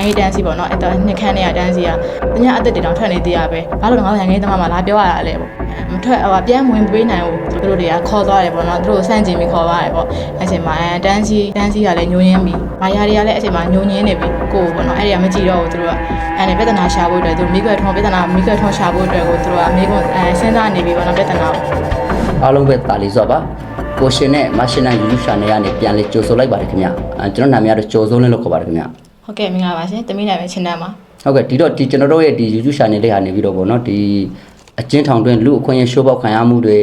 နိုင်ငံရေးတန်းစီပေါ့နော်အဲ့တော့နှစ်ခန်းနဲ့တန်းစီကတ냐အသက်တွေတောင်ထွက်နေသေးရပဲဘာလို့လဲငါတို့နိုင်ငံရေးသမားမှာလာပြောရတာလဲပေါ့မထွက်ဟိုပြန်ဝင်ပေးနိုင်ဘူးသူတို့တွေကခေါ်သွားတယ်ပေါ့နော်သူတို့စန့်ကျင်ပြီးခေါ်သွားတယ်ပေါ့အဲ့ချိန်မှာတန်းစီတန်းစီကလည်းညှိုးရင်းပြီးမာယာတွေကလည်းအဲ့ချိန်မှာညှိုးရင်းနေပြီကိုပေါ့နော်အဲ့ဒီကမကြည့်တော့ဘူးသူတို့ကအဲ့ဒီပြဿနာရှာဖို့အတွက်သူမိခွဲထုံးပြဿနာမိခွဲထုံးရှာဖို့အတွက်ကိုသူတို့ကမိခွန်းအဲစဉ်းစားနေပြီပေါ့နော်ပြဿနာကိုအားလုံးပဲတာလီစောပါကိုရှင်နဲ့မရှင်နဲ့ယူရှာနေကနေပြန်လေကြိုဆိုလိုက်ပါတယ်ခင်ဗျအဲကျွန်တော်နာမည်ကတော့ကြိုဆိုလင်းလို့ခေါ်ပါတယ်ခင်ဗျ ဟုတ်ကဲ့မင်္ဂလာပါရှင်တမိနိုင်ပဲချင်းတန်းပါဟုတ်ကဲ့ဒီတော့ဒီကျွန်တော်တို့ရဲ့ဒီ YouTube channel လေးဟာနေပြီးတော့ဗောနော်ဒီအချင်းထောင်တွင်လူအခွင့်အရေးရှိုးပေါက်ခံရမှုတွေ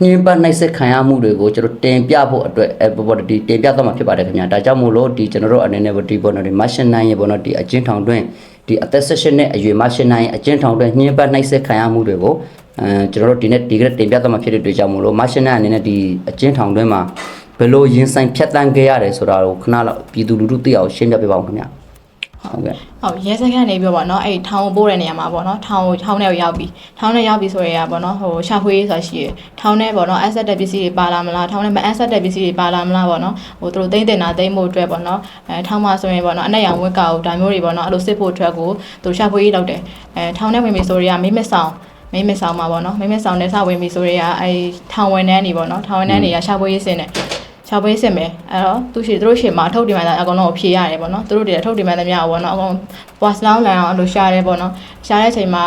ညှင်းပနှိုက်ဆက်ခံရမှုတွေကိုကျွန်တော်တင်ပြဖို့အတွက်အဲဘောဒီတင်ပြတော့မှာဖြစ်ပါတယ်ခင်ဗျာဒါကြောင့်မို့လို့ဒီကျွန်တော်တို့အနေနဲ့ဒီဘောနော်ဒီမရှင်နိုင်ရဲ့ဘောနော်ဒီအချင်းထောင်တွင်ဒီအသက်16နှစ်အရွယ်မရှင်နိုင်အချင်းထောင်တွင်ညှင်းပနှိုက်ဆက်ခံရမှုတွေကိုအဲကျွန်တော်တို့ဒီနေ့ဒီကနေ့တင်ပြတော့မှာဖြစ်တဲ့အတွက်ကြောင့်မို့လို့မရှင်နိုင်အနေနဲ့ဒီအချင်းထောင်တွင်မှာဘယ်လိုရင်ဆိုင်ဖြတ်တန်းခဲ့ရတယ်ဆိုတာကိုခဏလောက်ပြည်သူလူထုသိအောင်ရှင်းပြပေးပါဦးခင်ဗျာ ဟုတ်ကဲ့ဟုတ်ရဲစခန်းနေပြီးတော့ပေါ့နော်အဲ့ထောင်ကိုပို့တဲ့နေရာမှာပေါ့နော်ထောင်ကိုထောင်ထဲကိုရောက်ပြီးထောင်ထဲရောက်ပြီးဆိုရင်ကပေါ့နော်ဟိုရှာဖွေရေးဆိုတာရှိတယ်ထောင်ထဲပေါ့နော် asset တက်ပစ္စည်းတွေပါလာမလားထောင်ထဲမှာ asset တက်ပစ္စည်းတွေပါလာမလားပေါ့နော်ဟိုသူတို့သိမ့်တင်တာသိမ့်ဖို့အတွက်ပေါ့နော်အဲထောင်မှာဆိုရင်ပေါ့နော်အနက်ရောင်ဝက်ကာကိုဒါမျိုးတွေပေါ့နော်အဲ့လိုစစ်ဖို့အတွက်ကိုသူရှာဖွေရေးလုပ်တယ်အဲထောင်ထဲဝင်ပြီးဆိုရင်ကမိမဆောင်မိမဆောင်မှာပေါ့နော်မိမဆောင်နဲ့စဝင်ပြီးဆိုရင်ကအဲထောင်ဝင်နှန်းနေပေါ့နော်ထောင်ဝင်နှန်းတွေကရှာဖွေရေးစင်တယ် ရှာပေးစစ်မယ်အဲ့တော့သူရှိသူတို့ရှိမှာထုတ်တင်မှန်းအကောင်လုံးကိုဖြေရတယ်ပေါ့နော်သူတို့တွေထုတ်တင်မှန်းသမျှပေါ့နော်အကောင်ပွားစလောင်းလန်အောင်အဲ့လိုရှာတယ်ပေါ့နော်ရှာတဲ့အချိန်မှာ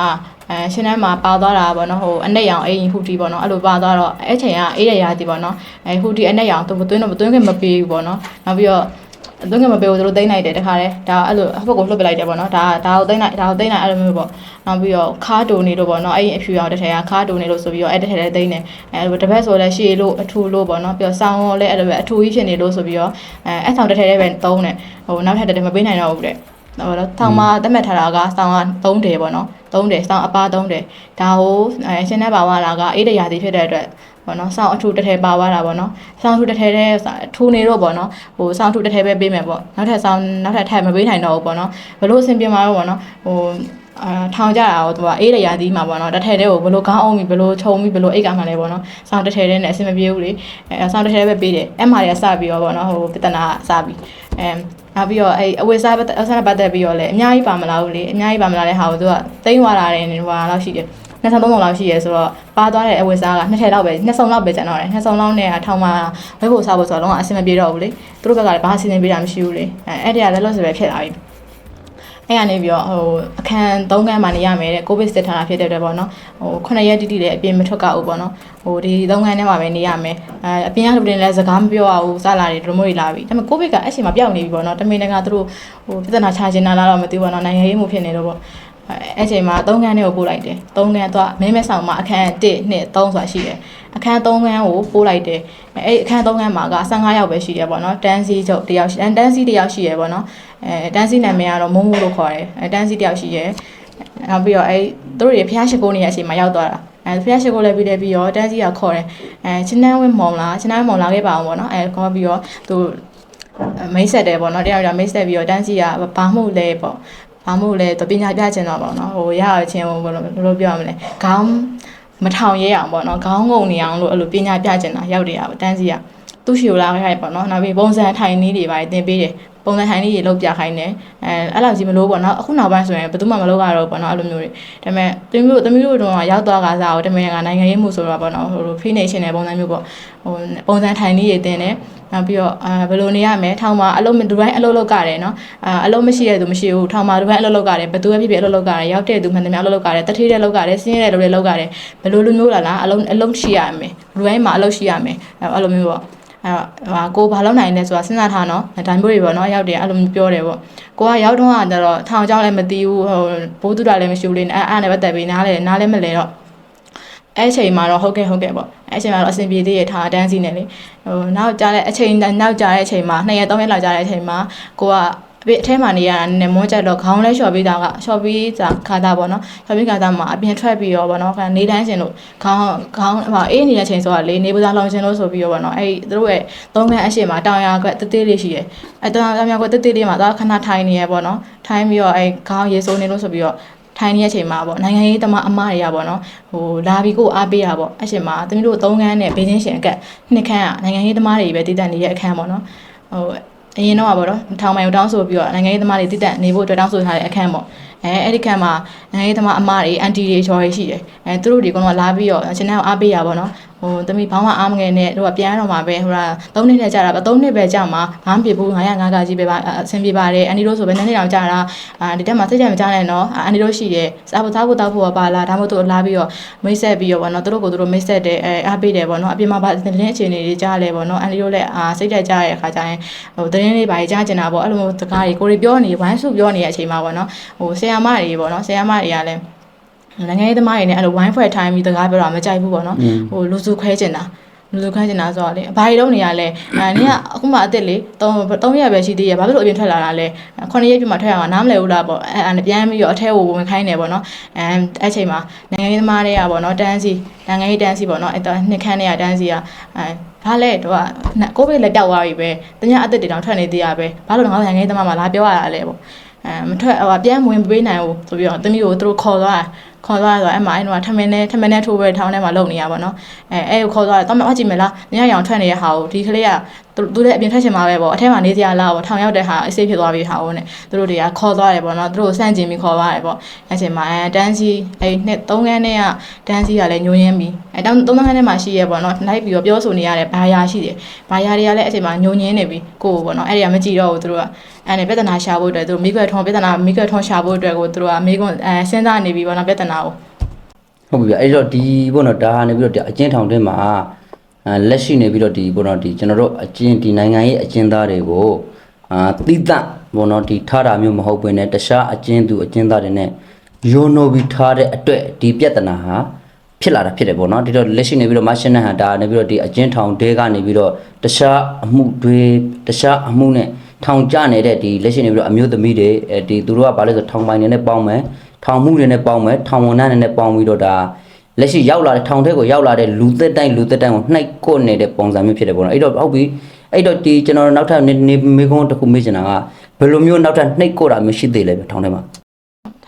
အဲရှင်းထဲမှာပါသွားတာပေါ့နော်ဟိုအနက်ရောင်အိမ်ဟူတီပေါ့နော်အဲ့လိုပါသွားတော့အဲ့ချိန်ကအေးရရာတီပေါ့နော်အဲဟူတီအနက်ရောင်သူမသွင်းတော့မသွင်းခင်မပေးဘူးပေါ့နော်နောက်ပြီးတော့ သွင်းခင်မပေးဘူးသူတို့သိမ့်လိုက်တယ်တခါတည်းဒါအဲ့လိုအဖက်ကိုလွှတ်ပလိုက်တယ်ပေါ့နော်ဒါဒါကိုသိမ့်လိုက်ဒါကိုသိမ့်လိုက်အဲ့လိုမျိုးပေါ့နောက်ပြီးတော့ခါတိုနေလို့ပေါ့နော်အဲ့ဒီအဖြူရောင်တစ်ထည်ကခါတိုနေလို့ဆိုပြီးတော့အဲ့တစ်ထည်လည်းသိမ့်တယ်အဲတပတ်ဆိုလည်းရှည်လို့အထူလို့ပေါ့နော်ပြီးတော့ဆောင်းရောလည်းအဲ့လိုပဲအထူကြီးဖြစ်နေလို့ဆိုပြီးတော့အဲအဲ့ဆောင်တစ်ထည်လည်းပဲသုံးတယ်ဟိုနောက်ထပ်တစ်ထည်မပေးနိုင်တော့ဘူးတဲ့ဟိုတော့ထောင်မှာတက်မှတ်ထားတာကဆောင်းက3တယ်ပေါ့နော်3တယ်ဆောင်းအပား3တယ်ဒါဟိုအဲရှင်းတဲ့ပါဝါလာကအေးတရာတီဖြစ်တဲ့အတွက် ပေါ့နော်ဆောင်းအထူတစ်ထည်ပါသွားတာပေါ့နော်ဆောင်းအထူတစ်ထည်တဲ့ထူနေတော့ပေါ့နော်ဟိုဆောင်းအထူတစ်ထည်ပဲပေးမယ်ပေါ့နောက်ထပ်ဆောင်းနောက်ထပ်ထပ်မပေးနိုင်တော့ဘူးပေါ့နော်ဘလို့အဆင်ပြေမှာတော့ပေါ့နော်ဟိုအာထောင်ကြတာတော့သူကအေးရရာသီးမှာပေါ့နော်တစ်ထည်တည်းကိုဘလို့ခေါင်းအောင်ပြီးဘလို့ခြုံပြီးဘလို့အိတ်ကမှလည်းပေါ့နော်ဆောင်းတစ်ထည်တည်းနဲ့အဆင်မပြေဘူးလေအဲဆောင်းတစ်ထည်ပဲပေးတယ်အဲ့မှာတွေကစပြီးတော့ပေါ့နော်ဟိုပြဿနာစပြီးအဲနောက်ပြီးတော့အဲ့အဝတ်စားပတ်အစားပတ်သက်ပြီးတော့လည်းအများကြီးပါမလားဘူးလေအများကြီးပါမလားတဲ့ဟာကိုသူကတိမ့်သွားတာတယ်ဟိုဟာလောက်ရှိတယ် 23လုံးလောက်ရှိရဲဆိုတော့ပါသွားတဲ့အဝတ်စားကနှစ်ထည်လောက်ပဲနှစ်စုံလောက်ပဲကျန်တော့တယ်နှစ်စုံလောက်နဲ့ထောင်မှာဝက်ဖို့စားဖို့ဆိုတော့လုံးဝအဆင်မပြေတော့ဘူးလေသူတို့ဘက်ကလည်းဘာအဆင်ပြေတာမရှိဘူးလေအဲအဲ့ဒီကလည်းလော့စပဲဖြစ်လာပြီအဲ့ကနေပြီးတော့ဟိုအခန်း၃ခန်းမှနေရမယ်တဲ့ကိုဗစ်စစ်ထားတာဖြစ်တဲ့အတွက်ပေါ့နော်ဟိုခုနှစ်ရက်တိတိလည်းအပြင်မထွက်ကဘူးပေါ့နော်ဟိုဒီ၃ခန်းထဲမှာပဲနေရမယ်အဲအပြင်ကလူတွေလည်းစကားမပြောရဘူးစလာတွေဒလိုမျိုးတွေလာပြီဒါပေမဲ့ကိုဗစ်ကအချိန်မှာပျောက်နေပြီပေါ့နော်တမင်တကာသူတို့ဟိုပြဿနာချခြင်းနာလားတော့မသိဘူးပေါ့နော်နိုင်ငံရေးမှုဖြစ်နေတော့ပေါ့ အဲအဲ့ချိန်မှာ၃ခန်းတွေကိုပို့လိုက်တယ်၃ခန်းတော့မင်းမဲဆောင်မှာအခန်း1 2 3ဆိုတာရှိတယ်အခန်း3ခန်းကိုပို့လိုက်တယ်အဲ့အခန်း3ခန်းမှာက15ယောက်ပဲရှိတယ်ပေါ့နော်တန်းစီချုပ်တယောက်တန်းစီတယောက်ရှိရပေါ့နော်အဲတန်းစီနာမည်ကတော့မုံမိုးလို့ခေါ်တယ်အဲတန်းစီတယောက်ရှိရနောက်ပြီးတော့အဲသူတို့တွေဖျားရှိခိုးနေတဲ့အချိန်မှာရောက်သွားတာအဲဖျားရှိခိုးလည်းပြီးတယ်ပြီးတော့တန်းစီကခေါ်တယ်အဲချင်းနှန်းဝင်းမောင်လားချင်းနှန်းမောင်လာခဲ့ပါအောင်ပေါ့နော်အဲခေါ်ပြီးတော့သူမိတ်ဆက်တယ်ပေါ့နော်တရားရမိတ်ဆက်ပြီးတော့တန်းစီကဘာမှုလဲပေါ့ ဘာမှုလဲသူပညာပြချင်တော့ပေါ့နော်ဟိုရရချင်းဘယ်လိုဘယ်လိုပြောရမလဲခေါင်းမထောင်ရဲအောင်ပေါ့နော်ခေါင်းငုံနေအောင်လို့အဲ့လိုပညာပြချင်တာရောက်တယ်อ่ะတန်းစီကသူ့ရှီကိုလာခဲ့ရတယ်ပေါ့နော်နောက်ပြီးပုံစံထိုင်နည်းတွေပါတင်ပေးတယ် ပုံစံထိုင်နည်းတွေလောက်ပြခိုင်းတယ်အဲအဲ့လောက်ကြီးမလို့ပေါ့နော်အခုနောက်ပိုင်းဆိုရင်ဘယ်သူမှမလုပ်ရတော့ပေါ့နော်အဲ့လိုမျိုးတွေဒါပေမဲ့သမီးတို့သမီးတို့တော့ရောက်သွားကစားကိုတမင်ကနိုင်ငံရေးမှုဆိုတော့ပေါ့နော်ဟိုလို free nation တဲ့ပုံစံမျိုးပေါ့ဟိုပုံစံထိုင်နည်းတွေတင်တယ်နောက်ပြီးတော့အာဘယ်လိုနေရမလဲထောင်မှာအလုံးဒူတိုင်းအလုံးလောက်ကြတယ်နော်အာအလုံးမရှိတဲ့သူမရှိဘူးထောင်မှာဒူတိုင်းအလုံးလောက်ကြတယ်ဘယ်သူပဲဖြစ်ဖြစ်အလုံးလောက်ကြတယ်ရောက်တဲ့သူမှန်တယ်များအလုံးလောက်ကြတယ်တထေးတဲ့လောက်ကြတယ်စင်းရဲတဲ့လူတွေလောက်ကြတယ်ဘယ်လိုလူမျိုးလားလားအလုံးအလုံးရှိရမယ်ဒူတိုင်းမှာအလုံးရှိရမယ်အဲ့လိုမျိုးပေါ့ အဲ့ဟာကိုဘာလုပ်နိုင်လဲဆိုတာစဉ်းစားထားနော်ဒိုင်ဘိုးတွေပေါ့နော်ရောက်တယ်အဲ့လိုမျိုးပြောတယ်ပေါ့ကိုကရောက်တော့ကတော့ထောင်ချောင်းလည်းမတီးဘူးဟိုဘိုးသူတာလည်းမရှိဘူးလေအဲ့အဲ့နဲ့ပတ်သက်ပြီးနားလည်းနားလည်းမလဲတော့အဲ့အချိန်မှာတော့ဟုတ်ကဲ့ဟုတ်ကဲ့ပေါ့အဲ့အချိန်မှာတော့အဆင်ပြေသေးရထားတန်းစီနေလေဟိုနောက်ကြားတဲ့အချိန်နောက်ကြားတဲ့အချိန်မှာ2ရက်3ရက်လောက်ကြားတဲ့အချိန်မှာကိုက ပြင်အထဲမှာနေရတာနည်းနည်းမွန်းကြတော့ခေါင်းလဲလျှော်ပြီးတာကလျှော်ပြီးတာခါတာပေါ့နော်လျှော်ပြီးခါတာမှာအပြင်ထွက်ပြီးတော့ပေါ့နော်ခါနေတိုင်းရှင်လို့ခေါင်းခေါင်းဟိုအေးနေတဲ့ချိန်ဆိုတာလေနေပစားလောင်ရှင်လို့ဆိုပြီးတော့ပေါ့နော်အဲ့သူတို့ရဲ့သုံးခန်းအရှိမတောင်ရကွက်တသေးလေးရှိရဲအဲ့တောင်ရကွက်တသေးလေးမှာသွားခဏထိုင်နေရပေါ့နော်ထိုင်ပြီးတော့အဲ့ခေါင်းရေစိုးနေလို့ဆိုပြီးတော့ထိုင်နေတဲ့အချိန်မှာပေါ့နိုင်ငံရေးသမားအမတွေကပေါ့နော်ဟိုလာပြီးကိုအားပေးတာပေါ့အရှင်မှာသမီးတို့သုံးခန်းနဲ့ဘေးချင်းရှင်အကက်နှစ်ခန်းကနိုင်ငံရေးသမားတွေပဲတည်တတ်နေတဲ့အခန်းပေါ့နော်ဟို အရင်တော့ကပေါ့နော်ထောင်မိုင်ကိုတောင်းဆိုပြီးတော့နိုင်ငံရေးသမားတွေတည်တံ့နေဖို့အတွက်တောင်းဆိုထားတဲ့အခန်းပေါ့အဲအဲ့ဒီခန်းမှာနိုင်ငံရေးသမားအမတွေအန်တီတွေကျော်တွေရှိတယ်အဲသူတို့တွေကတော့လာပြီးတော့ရှင်နဲ့အားပေးရပါတော့ဟိုတမိဘောင်းမအားမငယ်နဲ့တို့ကပြန်ရတော့မှာပဲဟိုလား၃နှစ်နဲ့ကြာတာပဲ၃နှစ်ပဲကြာမှာဘာမှပြဘူး905ကကြီးပဲပါအဆင်ပြေပါတယ်အန်တီတို့ဆိုပဲနှစ်နှစ်တောင်ကြာတာအာဒီတက်မှာစိတ်ကြမကြနဲ့နော်အန်တီတို့ရှိတယ်စားဖို့စားဖို့တောက်ဖို့ပါလာဒါမှမဟုတ်သူလာပြီးတော့မိတ်ဆက်ပြီးတော့ဗောနော်သူတို့ကိုသူတို့မိတ်ဆက်တယ်အဲအားပေးတယ်ဗောနော်အပြင်မှာပါသတင်းအခြေအနေတွေကြားလဲဗောနော်အန်တီတို့လည်းအာစိတ်ကြကြရတဲ့အခါကျရင်ဟိုသတင်းလေးပါကြားကျင်တာဗောအဲ့လိုမျိုးစကားတွေကိုတွေပြောနေဝမ်းစုပြောနေတဲ့အချိန်မှာဗောနော်ဟိုဆရာမတွေဗောနော်ဆရာမတွေကလည်း နိုင်ငံရေးသမားတွေနဲ့အဲ့လိုဝိုင်းဖွဲ့ထိုင်းပြီးတကားပြောတာမကြိုက်ဘူးပေါ့နော်ဟိုလူစုခွဲကျင်တာလူစုခွဲကျင်တာဆိုတော့လေဘာတွေတော့နေရလဲအဲနင်ကအခုမှအစ်စ်လေ3 3ရက်ပဲရှိသေးရဘာဖြစ်လို့အပြင်ထွက်လာတာလဲ9ရက်ပြမှထွက်ရအောင်နားမလည်ဘူးလားပေါ့အဲအဲပြန်ပြီးတော့အထဲကိုဝင်ခိုင်းနေပေါ့နော်အဲအဲ့ချိန်မှာနိုင်ငံရေးသမားတွေကပေါ့နော်တန်းစီနိုင်ငံရေးတန်းစီပေါ့နော်အဲ့တော့နှစ်ခန်းတွေကတန်းစီကအဲဘာလဲတော့ကိုဗစ်လည်းပျောက်သွားပြီပဲတ냐အစ်စ်တွေတောင်ထွက်နေသေးရပဲဘာလို့ငါနိုင်ငံရေးသမားမှလာပြောရတာလဲပေါ့အဲမထွက်ဟိုပြန်ဝင်ပေးနိုင်ဘူးဆိုပြီးတော့တမီးကိုသူတို့ခေါ်သွား ခေါ်သွားဆိုတော့အဲ့မှာအဲ့တော့ထမင်းနဲ့ထမင်းနဲ့ထိုးပဲထောင်းထဲမှာလုံနေရပါတော့အဲအဲ့ကိုခေါ်သွားတယ်တော့မဟုတ်ကြည့်မလားညရောင်ထွက်နေတဲ့ဟာကိုဒီကလေးက သူသူလည်းအပြင်ထွက်ချင်မှာပဲပေါ့အထက်မှာနေစရာလားပေါ့ထောင်ရောက်တဲ့ဟာအစိတ်ဖြစ်သွားပြီဟာကိုနဲ့သူတို့တွေကခေါ်သွားတယ်ပေါ့နော်သူတို့ကိုစန့်ကျင်ပြီးခေါ်သွားတယ်ပေါ့အဲ့ချိန်မှာအဲတန်းစီအဲ့နှစ်သုံးခန်းနဲ့ကတန်းစီကလည်းညှိုးရင်းပြီးအဲတောင်းသုံးခန်းထဲမှာရှိရဲပေါ့နော်လိုက်ပြီးတော့ပြောဆိုနေရတဲ့ဘာယာရှိတယ်ဘာယာတွေကလည်းအဲ့ချိန်မှာညှိုးရင်းနေပြီကိုကိုပေါ့နော်အဲ့ဒီကမကြည့်တော့ဘူးသူတို့ကအဲ့နဲ့ပြဿနာရှာဖို့အတွက်သူတို့မိခွဲထုံးပြဿနာမိခွဲထုံးရှာဖို့အတွက်ကိုသူတို့ကမိကွန်းအဲစဉ်းစားနေပြီပေါ့နော်ပြဿနာကိုဟုတ်ပြီဗျအဲ့တော့ဒီဘောနော်ဒါကနေပြီးတော့ဒီအကျဉ်းထောင်ထဲမှာအာ လက်ရှိနေပြီးတော့ဒီဘောနော်ဒီကျွန်တော်တို့အကျဉ်းဒီနိုင်ငံရေးအကျဉ်းသားတွေကိုအာတိတန့်ဘောနော်ဒီထားတာမျိုးမဟုတ်ဘဲနဲ့တခြားအကျဉ်းသူအကျဉ်းသားတွေနဲ့ယိုနိုပြီးထားတဲ့အတွက်ဒီပြဿနာဟာဖြစ်လာတာဖြစ်တယ်ပေါ့နော်ဒီတော့လက်ရှိနေပြီးတော့မရှင်နဲ့ဟာဒါနေပြီးတော့ဒီအကျဉ်းထောင်တဲကနေပြီးတော့တခြားအမှုတွေတခြားအမှုနဲ့ထောင်ကျနေတဲ့ဒီလက်ရှိနေပြီးတော့အမျိုးသမီးတွေအဲဒီသူတို့ကဘာလဲဆိုထောင်ပိုင်တွေနဲ့ပေါင်းမယ်ထောင်မှုတွေနဲ့ပေါင်းမယ်ထောင်ဝန်ထမ်းတွေနဲ့ပေါင်းပြီးတော့ဒါ လက်ရှိရောက်လာတဲ့ထောင်ထဲကိုရောက်လာတဲ့လူသက်တိုင်းလူသက်တိုင်းကိုနှိုက်ကွနေတဲ့ပုံစံမျိုးဖြစ်တယ်ပေါ့နော်အဲ့တော့ဟုတ်ပြီအဲ့တော့ဒီကျွန်တော်နောက်ထပ်နေနေမေကုန်းတစ်ခုမေးချင်တာကဘယ်လိုမျိုးနောက်ထပ်နှိုက်ကွတာမျိုးရှိသေးလဲပဲထောင်ထဲမှာ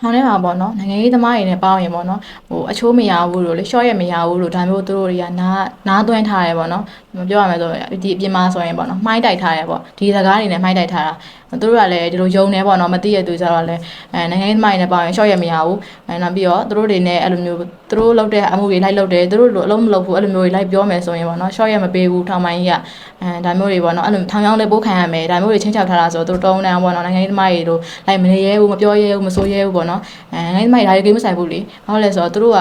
ထောင်ထဲမှာပေါ့နော်နိုင်ငံရေးသမားတွေနဲ့ပေါင်းရင်ပေါ့နော်ဟိုအချိုးမရဘူးလို့လေရှော့ရမရဘူးလို့ဒါမျိုးသူတို့တွေကနားနားသွင်းထားရဲပေါ့နော်မပြောရမယ်ဆိုဒီအပြင်မှာဆိုရင်ပေါ့နော်မှိုင်းတိုက်ထားရဲပေါ့ဒီစကားတွေနဲ့မှိုင်းတိုက်ထားတာသူတို့ကလည်းဒီလိုယုံနေပေါ့နော်မသိရသူကြတော့လည်းအဲနိုင်ငံရေးသမားတွေနဲ့ပေါင်းရင်ရှော့ရမရဘူးအဲနောက်ပြီးတော့သူတို့တွေနဲ့အဲ့လိုမျိုးသူတို့လုပ်တဲ့အမှုတွေလိုက်လုပ်တယ်သူတို့လိုအလုံးမလုပ်ဘူးအဲ့လိုမျိုးတွေလိုက်ပြောမယ်ဆိုရင်ပေါ့နော်ရှော့ရမပေးဘူးထောင်ပိုင်းကြီးကအဲဒါမျိုးတွေပေါ့နော်အဲ့လိုထောင်ချောင်းလေးပိုးခံရမယ်ဒါမျိုးတွေချင်းချောက်ထားတာဆိုတော့သူတို့တုံးတန်းပေါ့နော်နိုင်ငံရေးသမားတွေတို့လိုက်မနေရဲဘူးမပြောရဲဘူးမဆိုရဲဘူးပေါ့နော်အဲနိုင်ငံရေးသမားတွေဒါတွေကိမဆိုင်ဘူးလေဘာလို့လဲဆိုတော့သူတို့က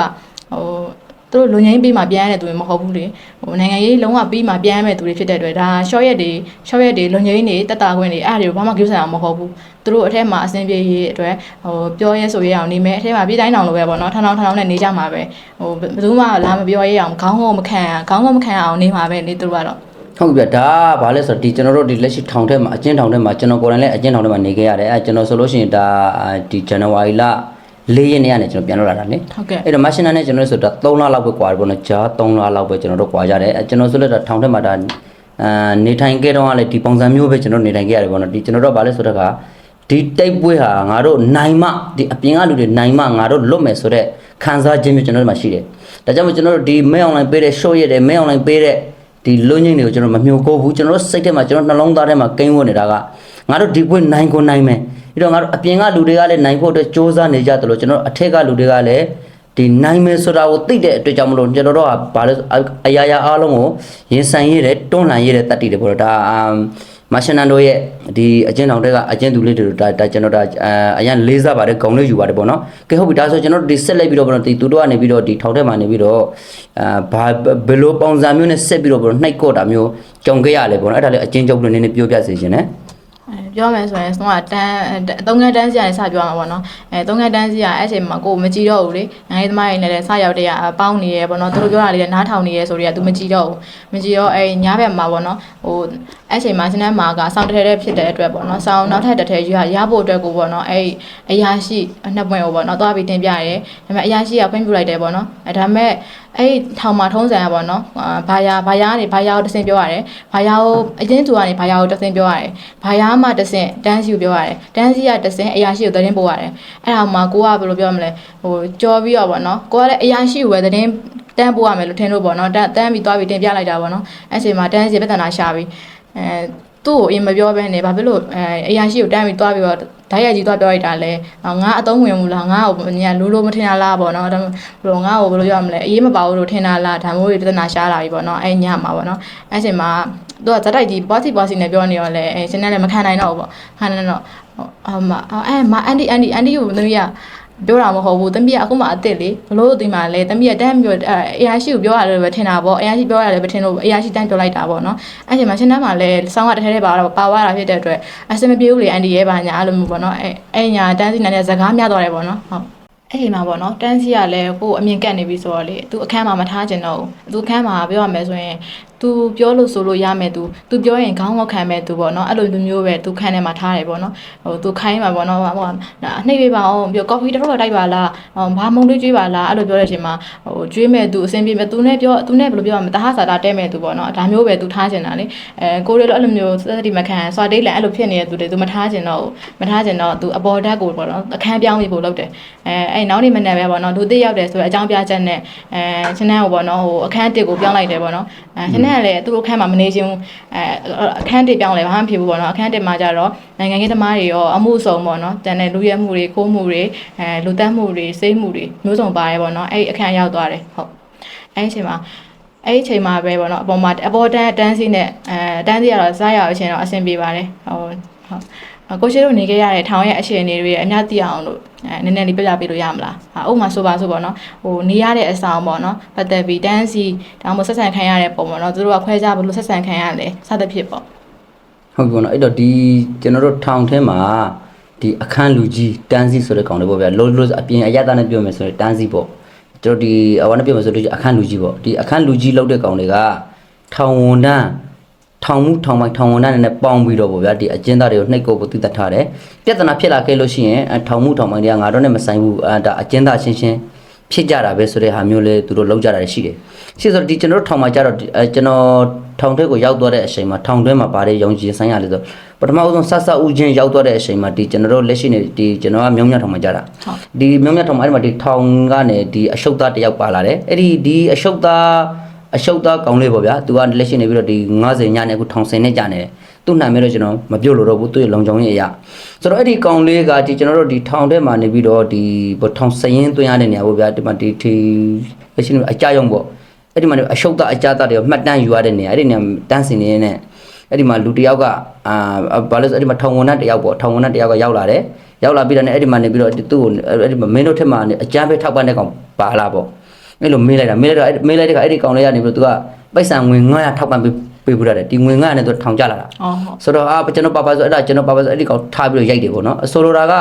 ဟိုသူတို့လူငင်းပြီးမှပြန်ရတဲ့သူတွေမဟုတ်ဘူးလေဟိုနိုင်ငံရေးလုံးဝပြီးမှပြန်ရမယ့်သူတွေဖြစ်တဲ့အတွက်ဒါ short ရက်တွေ short ရက်တွေလူငင်းတွေတက်တာခွင့်တွေအဲ့ဒါတွေကိုဘာမှကိစ္စအောင်မဟုတ်ဘူးသူတို့အထက်မှာအဆင်ပြေရေးအတွက်ဟိုပြောရဲဆိုရဲအောင်နေမယ်အထက်မှာပြည်တိုင်းတောင်လိုပဲပေါ့နော်ထောင်ထောင်ထောင်ထောင်နဲ့နေကြမှာပဲဟိုဘယ်သူမှလာမပြောရဲအောင်ခေါင်းကိုမခံခေါင်းကိုမခံအောင်နေမှာပဲနေသူတို့ကတော့ ဟုတ်ပြီဗျဒါကဘာလဲဆိုတော့ဒီကျွန်တော်တို့ဒီလက်ရှိထောင်ထဲမှာအကျဉ်းထောင်ထဲမှာကျွန်တော်ကိုယ်တိုင်လည်းအကျဉ်းထောင်ထဲမှာနေခဲ့ရတယ်အဲကျွန်တော်ဆိုလို့ရှိရင်ဒါဒီဇန်နဝါရီလ၄ရက်နေ့ကနေကျွန်တော်ပြန်လာတာလေဟုတ်ကဲ့အဲ့တော့မရှင်နာနဲ့ကျွန်တော်တို့ဆိုတာ3လလောက်ပဲကွာတယ်ပေါ့နော်ဂျာ3လလောက်ပဲကျွန်တော်တို့ကွာကြတယ်အဲကျွန်တော်ဆိုလည်းဒါထောင်ထဲမှာဒါအာနေထိုင်ခဲ့တော့ကလည်းဒီပုံစံမျိုးပဲကျွန်တော်နေထိုင်ခဲ့ရတယ်ပေါ့နော်ဒီကျွန်တော်တို့ကဘာလဲဆိုတော့ကဒီတိုက်ပွဲဟာငါတို့နိုင်မဒီအပြင်ကလူတွေနိုင်မငါတို့လွတ်မယ်ဆိုတော့ခံစားခြင်းမျိုးကျွန်တော်တို့မှာရှိတယ်ဒါကြောင့်မို့ကျွန်တော်တို့ဒီမဲအွန်လိုင်းပေးတဲ့ show ရတယ်မဲအွန်လိုင်းပေးတဲ့ ဒီလွတ်ငင်းတွေကိုကျွန်တော်မမျိုးကိုဘူးကျွန်တော်တို့စိတ်ထဲမှာကျွန်တော်နှလုံးသားထဲမှာကိန်းဝတ်နေတာကငါတို့ဒီပွဲနိုင်ကိုနိုင်မယ်ပြီးတော့ငါတို့အပြင်ကလူတွေကလည်းနိုင်ဖို့အတွက်စ조사နေကြတယ်လို့ကျွန်တော်အထက်ကလူတွေကလည်းဒီနိုင်မယ်ဆိုတာကိုသိတဲ့အတွက်ကြောင့်မလို့ကျွန်တော်တို့ကဘာလဲအရာရာအားလုံးကိုရင်ဆိုင်ရတဲ့တွန်းလှန်ရတဲ့တတ်တည်တယ်ပေါ့ဒါ မရှင်နန်တို့ရဲ့ဒီအကျဉ်းတော်တွေကအကျဉ်းသူလေးတွေဒါဒါကျွန်တော်ဒါအရန်လေးစားပါတယ်ဂုံလေးယူပါတယ်ပေါ့နော်ကဲဟုတ်ပြီဒါဆိုကျွန်တော်တို့ဒီဆက်လိုက်ပြီးတော့ပေါ့နော်ဒီသူတို့ကနေပြီးတော့ဒီထောက်ထဲမှာနေပြီးတော့အာဘာဘယ်လိုပုံစံမျိုးနဲ့ဆက်ပြီးတော့ပေါ့နှိုက်ကော့တာမျိုးကြုံခဲ့ရလဲပေါ့နော်အဲ့ဒါလေးအကျဉ်းချုပ်လို့နည်းနည်းပြောပြစေချင်တယ်အဲ ပြောမယ်ဆိုရင်ဆုံးကတန်းသုံးခန်းတန်းစီကနေစပြောမှာပေါ့နော်အဲသုံးခန်းတန်းစီကအဲ့အချိန်မှာကိုယ်မကြည့်တော့ဘူးလေနိုင်ငံရေးသမားတွေနဲ့လည်းစရောက်တဲ့ကပေါင်းနေရဲပေါ့နော်သူတို့ပြောတာလေးနားထောင်နေရဲဆိုတော့ तू မကြည့်တော့ဘူးမကြည့်တော့အဲညဘက်မှာပေါ့နော်ဟိုအဲ့အချိန်မှာစနေမှာကစောင်းတစ်ထဲထဲဖြစ်တဲ့အတွက်ပေါ့နော်စောင်းနောက်ထပ်တစ်ထဲရရဖို့အတွက်ကိုပေါ့နော်အဲ့အရာရှိနှစ်ပွင့်ကိုပေါ့နော်သွားပြီးတင်ပြရဲဒါပေမဲ့အရာရှိကဖွင့်ပြလိုက်တယ်ပေါ့နော်အဲဒါပေမဲ့ အဲ့ထောင်မှာထုံးစံရပေါ့နော်အာဘာယာဘာယာကနေဘာယာကိုတဆင်ပြောရတယ်ဘာယာကိုအရင်သူကနေဘာယာကိုတဆင်ပြောရတယ်ဘာယာမှတဆင်တန်းစီကိုပြောရတယ်တန်းစီကတဆင်အရာရှိကိုသတင်းပို့ရတယ်အဲ့ဒါမှကိုကဘယ်လိုပြောမလဲဟိုကြောပြီးတော့ပေါ့နော်ကိုကလည်းအရာရှိကိုပဲသတင်းတန်းပို့ရမယ်လို့ထင်လို့ပေါ့နော်တန်းတန်းပြီးသွားပြီးတင်ပြလိုက်တာပေါ့နော်အဲ့ချိန်မှာတန်းစီပြဿနာရှာပြီးအဲသူ့ကိုအရင်မပြောဘဲနဲ့ဘာဖြစ်လို့အဲအရာရှိကိုတန်းပြီးသွားပြီးတော့ ဓာတ်ရိုက်ကြီးသွားပြောလိုက်တာလဲငါအသုံးဝင်ဘူးလားငါ့ကိုညလိုလိုမထင်တာလားပေါ့နော်ဒါဘယ်လိုငါ့ကိုဘယ်လိုပြောရမလဲအေးမပါဘူးလို့ထင်တာလားဒါမျိုးတွေပြဿနာရှားလာပြီပေါ့နော်အဲညမှာပေါ့နော်အဲချိန်မှာသူကဇက်တိုက်ကြီးပွားစီပွားစီနဲ့ပြောနေရောလဲအဲရှင်နဲ့လည်းမခံနိုင်တော့ဘူးပေါ့ခံနိုင်တော့အမအဲမအန်ဒီအန်ဒီအန်ဒီကိုသမီးက ပြောတာမဟုတ်ဘူးတမီးကအခုမှအစ်စ်လေဘလို့ဒီမှာလဲတမီးကတန်းပြောအဲအရာရှိကိုပြောရတယ်ပဲထင်တာပေါ့အရာရှိပြောရတယ်ပဲထင်လို့အရာရှိတန်းပြောလိုက်တာပေါ့နော်အဲ့ချိန်မှာရှင်တန်းမှာလဲစောင်းကတစ်ထဲထဲပါတော့ပါသွားတာဖြစ်တဲ့အတွက်အစမပြေဘူးလေအန်ဒီရဲ့ပါညာအဲ့လိုမျိုးပေါ့နော်အဲအဲ့ညာတန်းစီနေတဲ့ဇကားများသွားတယ်ပေါ့နော်ဟုတ်အဲ့ဒီမှာပေါ့နော်တန်းစီကလည်းကို့အမြင်ကတ်နေပြီဆိုတော့လေသူအခန်းမှာမထားကျင်တော့ဘူးသူအခန်းမှာပြောရမယ်ဆိုရင်သူပြောလို့ဆိုလို့ရမယ်သူသူပြောရင်ခေါင်းငေါခံမဲ့သူပေါ့နော်အဲ့လိုမျိုးမျိုးပဲသူခန်းထဲမှာထားတယ်ပေါ့နော်ဟိုသူခိုင်းမှာပေါ့နော်ဟိုနှိပ်ပေးပါအောင်ပြောကော်ဖီတစ်ထုပ်တော့တိုက်ပါလားဟိုဘာမုံလေးကျွေးပါလားအဲ့လိုပြောတဲ့အချိန်မှာဟိုကျွေးမဲ့သူအဆင်ပြေမဲ့သူနဲ့ပြောသူနဲ့ဘယ်လိုပြောရမလဲတဟဆာတာတဲမဲ့သူပေါ့နော်ဒါမျိုးပဲသူထားကျင်တာလေအဲကိုရီလိုအဲ့လိုမျိုးစသတိမခံစွာတေးလန်အဲ့လိုဖြစ်နေတဲ့သူတွေသူမထားကျင်တော့ဘူးမထားကျင်တော့သူအပေါ်ဓာတ်ကိုပေါ့နော်အခန်းပြောင်းပြီးပို့လုပ်တယ်အဲအဲ့နောက်နေ့မနေ့ပဲပေါ့နော်သူသိရောက်တယ်ဆိုတော့အကြောင်းပြချက်နဲ့အဲချင်းနှန်းကိုပေါ့နော်ဟိုအခန်းတစ်ကိုပြောင်းလိုက်တယ်ပေါ့နော်အဲချင်းနှန်းကလည်းသူတို့ခန်းမှာမနေချင်ဘူးအဲအခန်းတစ်ပြောင်းလဲဘာမှမဖြစ်ဘူးပေါ့နော်အခန်းတစ်မှာကြတော့နိုင်ငံရေးသမားတွေရောအမှုဆောင်ပေါ့နော်တန်တဲ့လူရဲမှုတွေခိုးမှုတွေအဲလူတက်မှုတွေစိတ်မှုတွေမျိုးစုံပါတယ်ပေါ့နော်အဲ့အခန်းရောက်သွားတယ်ဟုတ်အဲ့ဒီအချိန်မှာအဲ့ဒီအချိန်မှာပဲပေါ့နော်အပေါ်မှာအပေါ်တန်းတန်းစီနဲ့အဲတန်းစီကတော့စားရအောင်အချိန်တော့အဆင်ပြေပါတယ်ဟုတ်ဟုတ် ကိုရှိတို့နေခဲ့ရတဲ့ထောင်ရဲ့အခြေအနေတွေအများသိအောင်လို့အဲနည်းနည်းလေးပြပြပေးလို့ရမလားဟာဥပမာဆိုပါဆိုပေါ့နော်ဟိုနေရတဲ့အဆောင်ပေါ့နော်ပတ်သက်ပြီးတန်းစီဒါမှမဟုတ်ဆက်ဆံခံရတဲ့ပုံပေါ့နော်သူတို့ကခွဲခြားဘယ်လိုဆက်ဆံခံရလဲစသဖြင့်ပေါ့ဟုတ်ပြီပေါ့နော်အဲ့တော့ဒီကျွန်တော်တို့ထောင်ထဲမှာဒီအခန်းလူကြီးတန်းစီဆိုတဲ့ကောင်လေးပေါ့ဗျာလို့လို့အပြင်အရသာနဲ့ပြောမယ်ဆိုရင်တန်းစီပေါ့ကျွန်တော်ဒီအဝါနဲ့ပြောမယ်ဆိုလို့အခန်းလူကြီးပေါ့ဒီအခန်းလူကြီးလောက်တဲ့ကောင်တွေကထောင်ဝန်တန်း ထောင်မှုထောင်မိုက်ထောင်ဝန်တန်းနဲ့ပေါင်းပြီးတော့ပေါ့ဗျာဒီအကျဉ်းသားတွေကိုနှိပ်ကိုကိုသိတတ်ထားတယ်ပြဿနာဖြစ်လာခဲ့လို့ရှိရင်ထောင်မှုထောင်မိုက်တွေကငါတို့နဲ့မဆိုင်ဘူးအဲဒါအကျဉ်းသားချင်းချင်းဖြစ်ကြတာပဲဆိုတဲ့ဟာမျိုးလေးသူတို့လောက်ကြတာရှိတယ်ရှိဆိုတော့ဒီကျွန်တော်တို့ထောင်မှာကြတော့အဲကျွန်တော်ထောင်ထဲကိုရောက်သွားတဲ့အချိန်မှာထောင်တွင်းမှာပါတယ်ရောင်ကြီးဆိုင်ရလေဆိုပထမဆုံးဆက်ဆက်ဦးချင်းရောက်သွားတဲ့အချိန်မှာဒီကျွန်တော်တို့လက်ရှိနေဒီကျွန်တော်ကမြောင်းမြထောင်မှာကြတာဟုတ်ဒီမြောင်းမြထောင်မှာအဲ့ဒီမှာဒီထောင်ကနေဒီအရှုပ်သားတစ်ယောက်ပါလာတယ်အဲ့ဒီဒီအရှုပ်သား အရှုပ်သားကောင်းလေးပေါ့ဗျာသူကလက်ရှိနေပြီးတော့ဒီ90ညနေအခုထောင်စင်နဲ့ကြာနေတယ်သူ့နာမည်တော့ကျွန်တော်မပြောလို့တော့ဘူးသူ့ရဲ့လုံချောင်းရဲ့အရာဆိုတော့အဲ့ဒီကောင်လေးကဒီကျွန်တော်တို့ဒီထောင်ထဲမှာနေပြီးတော့ဒီဘောထောင်စရင်သွင်းရတဲ့နေရာပေါ့ဗျာဒီမှာဒီဒီလက်ရှိနေအကြရုံပေါ့အဲ့ဒီမှာအရှုပ်သားအကြသားတွေမှတ်တမ်းယူရတဲ့နေရာအဲ့ဒီနေရာတန်းစင်နေနေအဲ့ဒီမှာလူတစ်ယောက်ကအာဘာလို့လဲဆိုအဲ့ဒီမှာထောင်ဝန်ထမ်းတစ်ယောက်ပေါ့ထောင်ဝန်ထမ်းတစ်ယောက်ကရောက်လာတယ်ရောက်လာပြီးတော့ねအဲ့ဒီမှာနေပြီးတော့သူ့ကိုအဲ့ဒီမှာမင်းတို့ထက်မှာအကြမ်းပဲထောက်ပံ့တဲ့ကောင်ပါလာပေါ့ အဲ့လိုမေးလိုက်တာမေးလိုက်တော့မေးလိုက်တဲ့ခါအဲ့ဒီကောင်လေးကနေပြီးတော့သူကပိုက်ဆံငွေ900ထောက်ပံ့ပေးပေးပြရတယ်ဒီငွေ900နဲ့သူထောင်ကြလာတာအော်ဟုတ်ဆိုတော့အာကျွန်တော်ပါပါဆိုအဲ့ဒါကျွန်တော်ပါပါဆိုအဲ့ဒီကောင်ထားပြီးတော့ရိုက်တယ်ပေါ့နော်ဆိုလိုတာက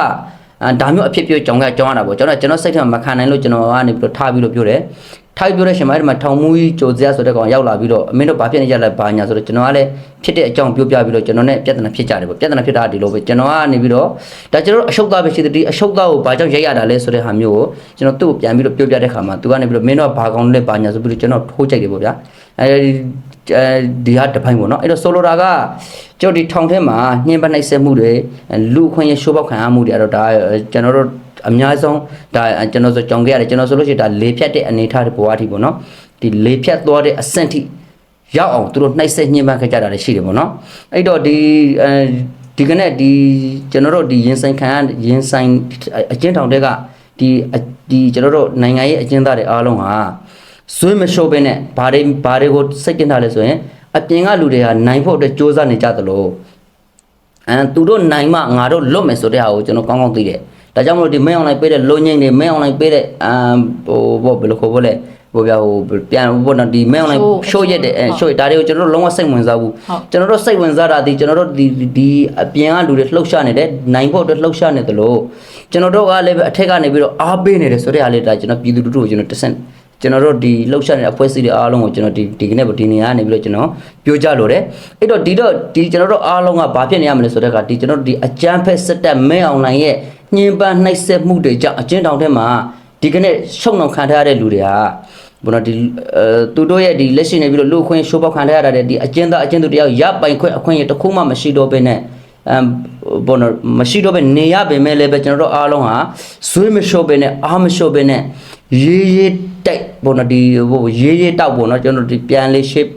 အာဒါမျိုးအဖြစ်ပြောကြောင်းကကြောင်းရတာပေါ့ကျွန်တော်ကျွန်တော်စိတ်ထဲမှာမခံနိုင်လို့ကျွန်တော်ကနေပြီးတော့ထားပြီးတော့ပြောတယ် ထားပြီးပြောတဲ့ရှင်မအဲ့ဒီမှာထောင်မူကြီးကြိုစရဆိုတဲ့ကောင်ရောက်လာပြီးတော့အမင်းတို့ဘာဖြစ်နေကြလဲဘာညာဆိုတော့ကျွန်တော်ကလည်းဖြစ်တဲ့အကြောင်းပြောပြပြီးတော့ကျွန်တော်နဲ့ပြဿနာဖြစ်ကြတယ်ပေါ့ပြဿနာဖြစ်တာကဒီလိုပဲကျွန်တော်ကနေပြီးတော့ဒါကျွန်တော်တို့အရှုပ်သားပဲရှိတယ်ဒီအရှုပ်သားကိုဘာကြောင့်ရိုက်ရတာလဲဆိုတဲ့ဟာမျိုးကိုကျွန်တော်သူ့ကိုပြန်ပြီးတော့ပြောပြတဲ့ခါမှာသူကနေပြီးတော့မင်းတို့ကဘာကောင်လဲဘာညာဆိုပြီးတော့ကျွန်တော်ထိုးကြိုက်တယ်ပေါ့ဗျာအဲဒီအဲဒီဟာတစ်ပိုင်းပေါ့နော်အဲ့တော့ဆိုလိုတာကကျွန်တော်ဒီထောင်ထဲမှာညှင်းပနှိုက်ဆက်မှုတွေလူအခွင့်အရေးရှိုးပေါက်ခံရမှုတွေအဲ့တော့ဒါကျွန်တော်တို့ အများဆုံးဒါကျွန်တော်ဆိုကြောင်ခဲ့ရတယ်ကျွန်တော်ဆိုလို့ရှိရင်ဒါလေဖြတ်တဲ့အနေအထားတွေဘဝအထိပေါ့နော်ဒီလေဖြတ်သွားတဲ့အဆင့်ထိရောက်အောင်သူတို့နှိုက်ဆက်ညှင်းပခဲ့ကြတာလည်းရှိတယ်ပေါ့နော်အဲ့တော့ဒီအဲဒီကနေ့ဒီကျွန်တော်တို့ဒီရင်ဆိုင်ခံရရင်ဆိုင်အကျဉ်းထောင်တွေကဒီဒီကျွန်တော်တို့နိုင်ငံရေးအကျဉ်းသားတွေအားလုံးဟာဇွေးမလျှော့ဘဲနဲ့ဘာတွေဘာတွေကိုစိတ်တင်ထားလဲဆိုရင်အပြင်ကလူတွေဟာနိုင်ဖို့အတွက်စ조사နေကြသလိုအဲသူတို့နိုင်မှငါတို့လွတ်မယ်ဆိုတဲ့ဟာကိုကျွန်တော်ကောင်းကောင်းသိတယ် ဒါကြောင့်မလို့ဒီမင်းအောင်လိုက်ပေးတဲ့လုံငိမ့်တွေမင်းအောင်လိုက်ပေးတဲ့အမ်ဟိုဘောဘယ်လိုခေါ်ဖို့လဲဟိုပြဟိုပြန်ဘောနော်ဒီမင်းအောင်လိုက်ရှိုးရက်တဲ့အဲရှိုးဒါတွေကိုကျွန်တော်တို့လုံးဝစိတ်ဝင်စားဘူးကျွန်တော်တို့စိတ်ဝင်စားတာဒီကျွန်တော်တို့ဒီဒီအပြင်ကလူတွေလှုပ်ရှားနေတယ်နိုင်ဖို့အတွက်လှုပ်ရှားနေတယ်လို့ကျွန်တော်တို့ကလည်းအထက်ကနေပြီးတော့အားပေးနေတယ်ဆိုတဲ့အားလေးဒါကျွန်တော်ပြည်သူလူထုကိုကျွန်တော်တဆင့်ကျွန်တော်တို့ဒီလှုပ်ရှားနေတဲ့အဖွဲ့အစည်းတွေအားလုံးကိုကျွန်တော်ဒီဒီကနေ့ဒီနေရာကနေပြီးတော့ကျွန်တော်ပြောကြလို့တယ်အဲ့တော့ဒီတော့ဒီကျွန်တော်တို့အားလုံးကဘာဖြစ်နေရမလဲဆိုတဲ့ကဒီကျွန်တော်တို့ဒီအကြမ်းဖက်စစ်တပ်မဲအောင်လိုင်းရဲ့ ညှဉ်းပန်းနှိပ်စက်မှုတွေကြောင့်အကျဉ်းထောင်ထဲမှာဒီကနေ့ရှုံနှောင်ခံထားရတဲ့လူတွေကဘုနော်ဒီအဲသူတို့ရဲ့ဒီလက်ရှိနေပြီးတော့လူအခွင့်ရှိုးပေါက်ခံထားရတဲ့ဒီအကျဉ်းသားအကျဉ်းသူတယောက်ရပိုင်ခွင့်အခွင့်အရေးတစ်ခုမှမရှိတော့ဘဲနဲ့အမ်ဘောနော်မရှိတော့ပဲနေရပေမဲ့လည်းပဲကျွန်တော်တို့အားလုံးဟာဇွေးမလျှော့ပဲနဲ့အားမလျှော့ပဲနဲ့ရေးရေးတိုက်ဘောနော်ဒီဟိုရေးရေးတောက်ဘောနော်ကျွန်တော်တို့ဒီပြန်လေး shape အဲ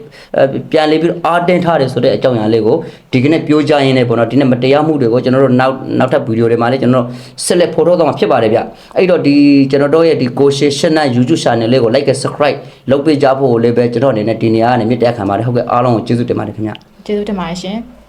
ပြန်လေပြီးတော့အားတင်းထားတယ်ဆိုတဲ့အကြောင်းအရာလေးကိုဒီကနေ့ပြောကြရင်းနဲ့ပေါ့နော်ဒီနေ့မတရားမှုတွေကိုကျွန်တော်တို့နောက်နောက်ထပ်ဗီဒီယိုတွေမှာလည်းကျွန်တော်တို့ဆက်လက်ဖော်ထုတ်သွားမှာဖြစ်ပါတယ်ဗျအဲ့တော့ဒီကျွန်တော်တို့ရဲ့ဒီကိုရှေရှင်းနဲ့ YouTube channel လေးကို like and subscribe လုပ်ပေးကြဖို့လည်းပဲကျွန်တော်အနေနဲ့ဒီနေရာကနေမြစ်တဲ့ခံပါတယ်ဟုတ်ကဲ့အားလုံးကိုကျေးဇူးတင်ပါတယ်ခင်ဗျကျေးဇူးတင်ပါတယ်ရှင်။